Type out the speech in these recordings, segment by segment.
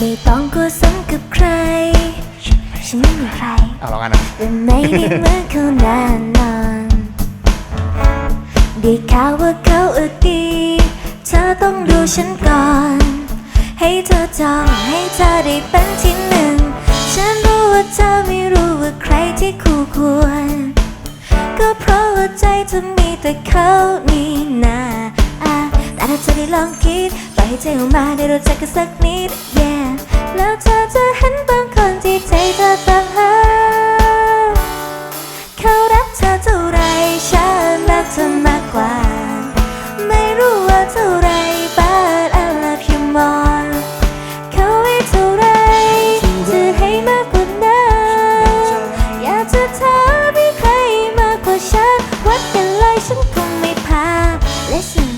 ไม่ต้องกลัวซ้ำกับใคร ฉันไม่มีใครเอาลองกันนะแต่ไม่ได้เหมือนเขาแน่นอนได้ข่าวว่าเขาอึดดี เธอต้องดูฉันก่อน ให้เธอจองให้เธอได้เป็นที่หนึ่ง ฉันรู้ว่าเธอไม่รู้ว่าใครที่คู่ควร ก็เพราะว่าใจเธอมีแต่เขานี่นาอะแต่ถ้าเธอได้ลองคิดปล่อยให้ใจออกมาได้รู้จักกันสักนิด yeah แล้วเธอจะเห็นบางคนที่ใจเธอต่างหากเขารักเธอเท่าไรฉันรักเธอมากกว่า ไม่รู้ว่าเท่าไร but I love you more เขาให้เท่าไรจะให้มากกว่านั้นอยากจะถามมีใครมากกว่าฉันวัดกันเลยฉันคงไม่พา Listen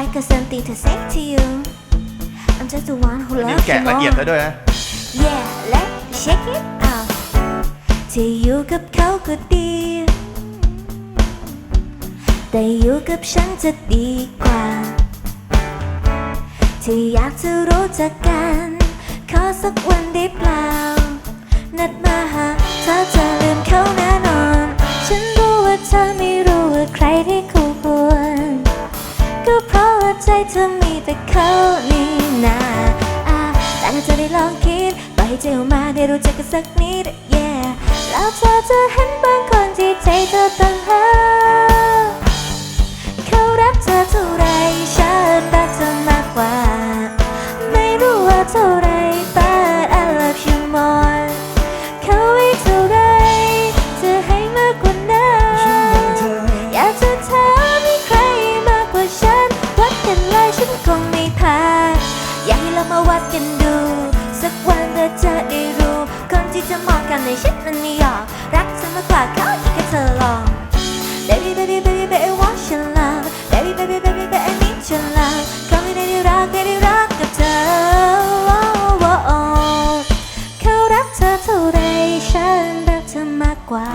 I got something to say to you just the one who อันนี้ loves แกะ you ละเอียดซะ more ด้วยนะ Yeah let's check it out ที่อยู่กับเขาก็ดี แต่อยู่กับฉันจะดีกว่า ที่อยากจะรู้จักกัน ขอสักวันได้เปล่า นัดมาหาเธอจะลืม ใจเธอมีแต่เขานี่นาอะแต่ถ้าเธอได้ลองคิดปล่อยให้ใจออกมาได้รู้จักกันสักนิด yeah แล้วเธอจะเห็นบางคนที่ใจเธอต่างหากเขารักเธอเท่าไรฉันรักเธอมากกว่า ไม่รู้ว่าเท่าไร but I love you more เขาให้เท่าไรจะให้มากกว่านั้นอยากจะถาม กันดู สักวันเธอจะได้รู้ คนที่จะมองกันในฉันนั้นไม่ยอมรักเธอมากกว่าเขาอีกแค่เธอลอง Baby baby baby baby want your love Baby baby baby baby I need your love เขาไม่ได้รักไม่ได้รักกับเธอ Oh, oh, oh. เขารักเธอเท่าไรฉันรักเธอมากกว่า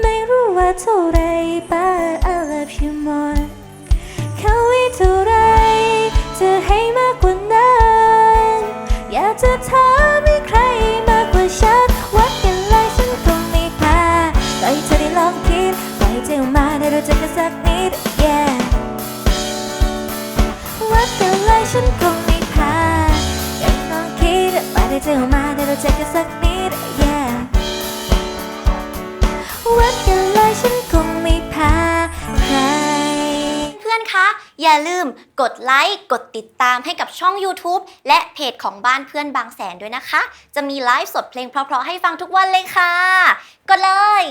ไม่รู้ว่าเท่าไร but I love you more ได้รู้จักกันสักนิด yeah วัดกันเลยฉันคงไม่แพ้ใคร เพื่อนๆคะ อย่าลืมกดไลค์ กดติดตามให้กับช่อง YouTube และเพจของบ้านเพื่อนบางแสนด้วยนะคะ จะมีไลฟ์สดเพลงเพราะๆให้ฟังทุกวันเลยค่ะ กดเลย